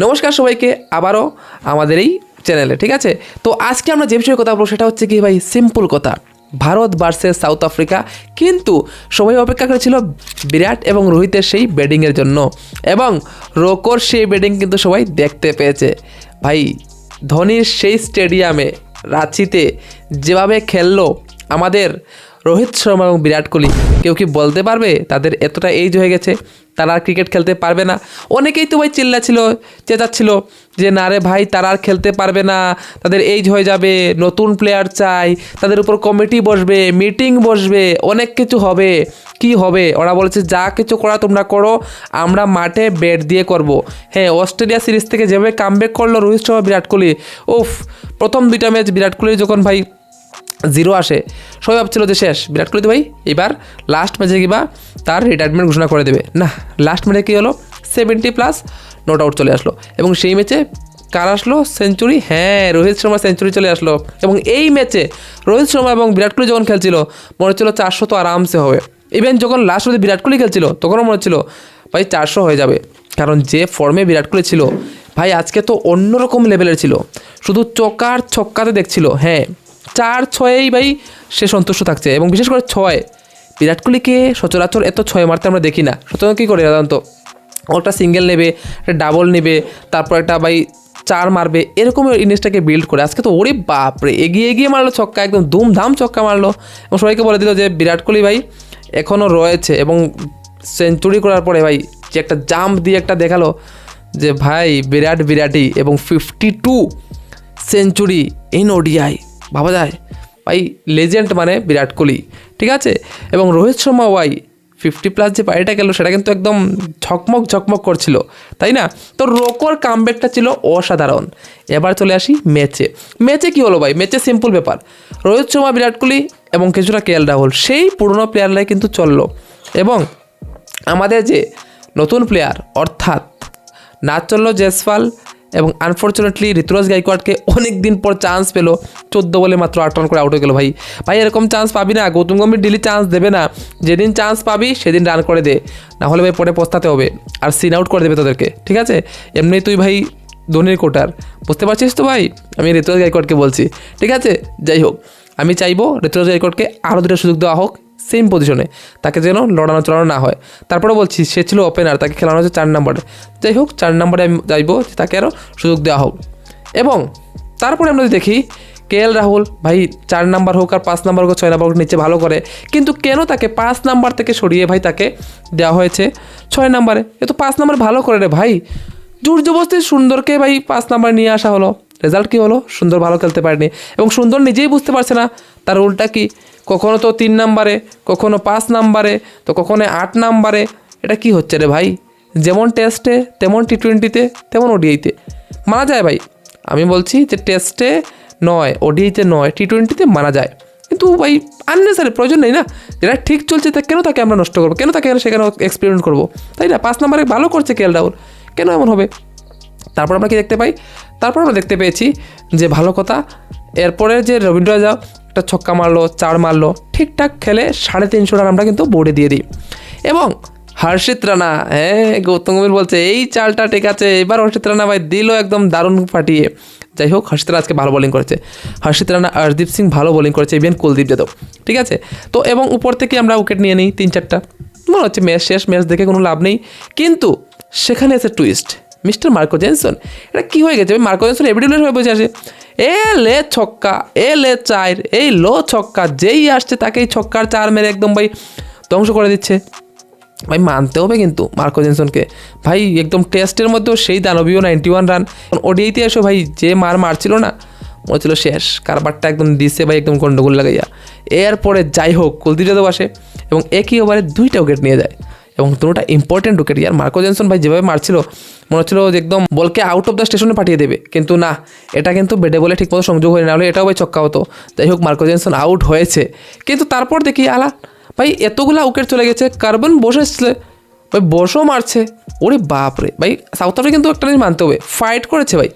নমস্কার সবাইকে আবারও আমাদের এই চ্যানেলে, ঠিক আছে? তো আজকে আমরা যে বিষয়ে কথা বলব সেটা হচ্ছে কি ভাই সিম্পল কথা। ভারত ভার্সেস সাউথ আফ্রিকা কিন্তু সবাই অপেক্ষা করেছিল বিরাট এবং রোহিতের সেই ব্যাটিংয়ের জন্য। এবং রোকর সেই ব্যাটিং কিন্তু সবাই দেখতে পেয়েছে। ভাই, ধোনির সেই স্টেডিয়ামে রাঁচিতে যেভাবে খেললো আমাদের রোহিত শর্মা এবং বিরাট কোহলি, কেউ কি বলতে পারবে? তাদের এতটা এইজ হয়ে গেছে, তারা আর ক্রিকেট খেলতে পারবে না। অনেকেই তো ভাই চিল্লাছিল চেঁচাচ্ছিল যে, না রে ভাই, তারা আর খেলতে পারবে না। তাদের এইজ হয়ে যাবে, নতুন প্লেয়ার চাই, তাদের উপর কমিটি বসবে মিটিং বসবে, অনেক কিছু হবে। কি হবে? ওরা বলেছে, যা কিছু করা তোমরা করো, আমরা মাঠে ব্যাট দিয়ে করব। হ্যাঁ অস্ট্রেলিয়া সিরিজ থেকে যেভাবে কামব্যাক করল রোহিত শর্মা, বিরাট কোহলি, উফ, প্রথম দুইটা ম্যাচ বিরাট কোহলি যখন ভাই জিরো আসে। সবাই ভাবছিল যে শেষ। বিরাট কোহলি ভাই, এবার লাস্ট ম্যাচে কিবা তার রিটায়ারমেন্ট ঘোষণা করে দেবে। না লাস্ট ম্যাচে কী হলো? সেভেন্টি প্লাস নট আউট চলে আসলো। এবং সেই ম্যাচে কার আসলো? সেঞ্চুরি? হ্যাঁ রোহিত শর্মা সেঞ্চুরি চলে আসলো। এবং এই ম্যাচে রোহিত শর্মা এবং বিরাট কোহলি যখন খেলছিল, মনে হচ্ছিল চারশো তো আরামসে হবে। ইভেন যখন লাস্ট ম্যাচে বিরাট কোহলি খেলছিল, তখনও মনে হচ্ছিল, ভাই, চারশো হয়ে যাবে। কারণ যে ফর্মে বিরাট কোহলি ছিল, ভাই, আজকে তো অন্যরকম লেভেলের ছিল। শুধু চকার ছক্কাতে দেখছিল হ্যাঁ। চার, ছয়েই ভাই সে সন্তুষ্ট থাকছে এবং বিশেষ করে ছয়। বিরাট কোহলিকে সচরাচর এত ছয় মারতে আমরা দেখি না। সচরাচর কী করে সাধারণত? একটা সিঙ্গেল নেবে, একটা ডাবল নেবে, তারপর একটা ভাই চার মারবে, এরকম ইনিংসটাকে বিল্ড করে। আজকে তো ওরে বাপরে, এগিয়ে এগিয়ে মারলো ছক্কা, একদম ধুমধাম ছক্কা মারলো। এবং সবাইকে বলে দিল যে বিরাট কোহলি ভাই এখনও রয়েছে এবং সেঞ্চুরি করার পরে ভাই যে একটা জাম্প দিয়ে একটা দেখাল যে ভাই বিরাট বিরাটই এবং fifty to century in ODI ভাবা যায়। ভাই লেজেন্ড মানে বিরাট কোহলি, ঠিক আছে? এবং রোহিত শর্মা, ওয়াই ফিফটি প্লাস যে পাড়িটা গেল, সেটা কিন্তু একদম ঝকমক ঝকমক করছিল, তাই না? তো রোকর কামব্যাকটা ছিল অসাধারণ। এবার চলে আসি ম্যাচে। ম্যাচে কি হলো ভাই? ম্যাচে সিম্পল ব্যাপার। রোহিত শর্মা, বিরাট কোহলি এবং কিছুটা কে এল রাহুল, সেই পুরনো প্লেয়াররাই কিন্তু চলল। এবং আমাদের যে নতুন প্লেয়ার অর্থাৎ না চলল জেসওয়াল এবং আনফর্চুনেটলি ঋতুরাজ গাইকোয়াডকে অনেক দিন পর চান্স পেল, চোদ্দ বলে মাত্র আট রান করে আউট হয়ে গেলো ভাই। ভাই, এরকম চান্স পাবি না, গৌতম গম্ভীর ডেলি চান্স দেবে না। যেদিন চান্স পাবি, সেদিন রান করে দে। না হলে ভাই পরে পস্তাতে হবে আর সিন আউট করে দেবে তাদেরকে, ঠিক আছে? এমনি তুই ভাই ধোনির কোটার, বুঝতে পারছিস তো ভাই? আমি ঋতুরাজ গাইকোয়াডকে বলছি, ঠিক আছে? যাই হোক, আমি চাইব ঋতুরাজ গাইকোয়াডকে আরও দুটো সুযোগ দেওয়া হোক সেম পজিশনে তাকে যেন লড়ানো চড়ানো না হয়। তারপরে বলছি, সে ছিল ওপেনার তাকে খেলানো হচ্ছে চার নম্বরে যাই হোক, চার নম্বরে আমি চাইব তাকে আরও সুযোগ দেওয়া হোক। এবং তারপরে আমরা যদি দেখি, কে এল রাহুল, ভাই চার নাম্বার হোক আর পাঁচ নাম্বার হোক, ছয় নাম্বার হোক, নিচে ভালো করে। কিন্তু কেন তাকে পাঁচ নাম্বার থেকে সরিয়ে ভাই তাকে দেওয়া হয়েছে ছয় নাম্বারে এ তো পাঁচ নাম্বার ভালো করে রে ভাই। জোর জবস্তি সুন্দরকে ভাই পাঁচ নাম্বার নিয়ে আসা হলো। রেজাল্ট কী হলো? সুন্দর ভালো খেলতে পারেনি। এবং সুন্দর নিজেই বুঝতে পারছে না, তার রোলটা কি? কখনো তো তিন নাম্বারে, কখনো পাঁচ নাম্বারে, তো কখনো আট নাম্বারে। এটা কি হচ্ছে রে ভাই? যেমন টেস্টে তেমন টি টোয়েন্টিতে তেমন ওডিআইতে মানা যায় ভাই। আমি বলছি যে টেস্টে নয় ওডিআইতে নয় টি টোয়েন্টিতে মানা যায়। কিন্তু ভাই আননেসারি প্রয়োজন নেই না। যেটা ঠিক চলছে তা কেন তাকে আমরা নষ্ট করব? কেন তাকে সেখানে এক্সপেরিমেন্ট করব? তাই না? পাঁচ নাম্বারে ভালো করছে কেএল রাহুল? কেন এমন হবে? তারপর আমরা কি দেখতে পাই? তারপর আমরা দেখতে পেয়েছি যে ভালো কথা, এরপরে যে রবীন্দ্র যাও একটা ছক্কা মারলো, চার মারলো, ঠিকঠাক খেলে সাড়ে তিনশো রান আমরা কিন্তু বোর্ডে দিয়ে দিই। এবং হর্ষিত রানা হ্যাঁ গৌতম গম্ভীর বলছে, এই চালটা ঠিক আছে, এবার হর্ষিত রানা ভাই দিল একদম দারুণ ফাটিয়ে। যাই হোক, হর্ষিত আজকে ভালো বোলিং করেছে। হর্ষিত রানা, হরদীপ সিং ভালো বোলিং করেছে ইভেন কুলদীপ যাদব, ঠিক আছে? তো এবং উপর থেকে আমরা উইকেট নিয়ে নিই, তিন চারটা। মনে হচ্ছে ম্যাচ শেষ, ম্যাচ দেখে কোনো লাভ নেই। কিন্তু সেখানে আছে টুইস্ট মিস্টার মার্কো জেনসন। এটা কী হয়ে গেছে? মার্কো জেনসন এভিডিউলার হয়ে বসে আসে এ লে ছক্কা এ লে চার, এই লো ছক্কা, যেই আসছে তাকেই ছক্কার চার মেরে একদম ভাই ধ্বংস করে দিচ্ছে। ভাই মানতে হবে কিন্তু মার্কো জেনসনকে। ভাই একদম টেস্টের মধ্যেও সেই দানবীয় নাইনটি ওয়ান রান ওডিআইতে এসো ভাই, যে মার মারছিল না, মনে হচ্ছিল শেষ। কারবারটা একদম দিছে ভাই, একদম গন্ডগোল লাগাইয়া। এরপরে যাই হোক, কুলদীপ যাদব আসে এবং একই ওভারে দুইটা উইকেট নিয়ে যায়। এবং দুটোটা ইম্পর্টেন্ট উইকেট ইয়ার। মার্কো জেনসন ভাই যেভাবে মারছিল, মনে হচ্ছিল যে একদম বলকে আউট অফ দ্য স্টেশনে পাঠিয়ে দেবে। কিন্তু না, এটা কিন্তু বেডে বলে ঠিকমতো সংযোগ হয়ে না হলে এটাও ভাই ছক্কা হতো। যাই হোক মার্কো জেনসন আউট হয়েছে। কিন্তু তারপর দেখি, আলা, ভাই এতগুলা উইকেট চলে গেছে, কার্বন বসে এসছে ভাই বসও মারছে। ওরে বাপরে, ভাই সাউথ আফ্রিকা কিন্তু একটা জিনিস মানতে হবে ফাইট করেছে ভাই।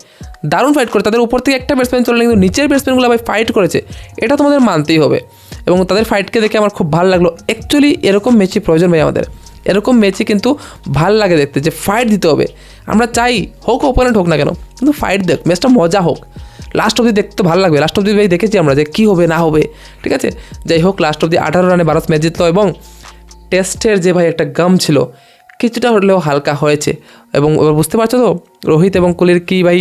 দারুণ ফাইট করে, তাদের উপর থেকে একটা ব্যাটসম্যান চলে কিন্তু নিচের ব্যাটসম্যানগুলো ভাই ফাইট করেছে। এটা তোমাদের মানতেই হবে। এবং তাদের ফাইটকে দেখে আমার খুব ভালো লাগল। অ্যাকচুয়ালি এরকম ম্যাচই প্রয়োজন ভাই আমাদের। এরকম ম্যাচে কিন্তু ভালো লাগে দেখতে, যে ফাইট দিতে হবে। আমরা চাই, হোক ওপোনেন্ট হোক না কেন, কিন্তু ফাইট দেখ ম্যাচটা মজা হোক। লাস্ট অবধি দেখতে ভালো লাগবে লাস্ট অবধি ভাই দেখেছি আমরা যে কী হবে, না হবে, ঠিক আছে? যাই হোক লাস্ট অবধি আঠারো রানে ভারত ম্যাচ জিতলো এবং টেস্টের যে ভাই একটা গাম ছিল, কিছুটা হলেও হালকা হয়েছে। এবং এবার বুঝতে পারছ তো, রোহিত এবং কোহলির কি ভাই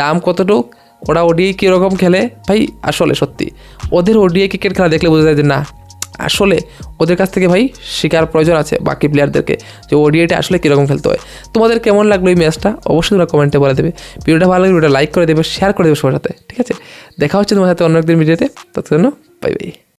দাম কতটুক? ওরা ওডিআই কীরকম খেলে? ভাই, আসলে সত্যি, ওদের ওডিআই ক্রিকেট খেলা দেখলে বোঝা যায় যে না আসলে ওদের কাছ থেকে ভাই শেখার প্রয়োজন আছে বাকি প্লেয়ারদেরকে যে ওডিআইটা আসলে কীরকম খেলতে হয়। তোমাদের কেমন লাগল এই ম্যাচটা? অবশ্যই তোমরা কমেন্টে বলে দেবে। ভিডিওটা ভালো লাগলে ভিডিওটা লাইক করে দেবে শেয়ার করে দেবে সবার সাথে, ঠিক আছে? দেখা হচ্ছে তোমার সাথে অন্য একদিন ভিডিওতে তার জন্য বাই বাই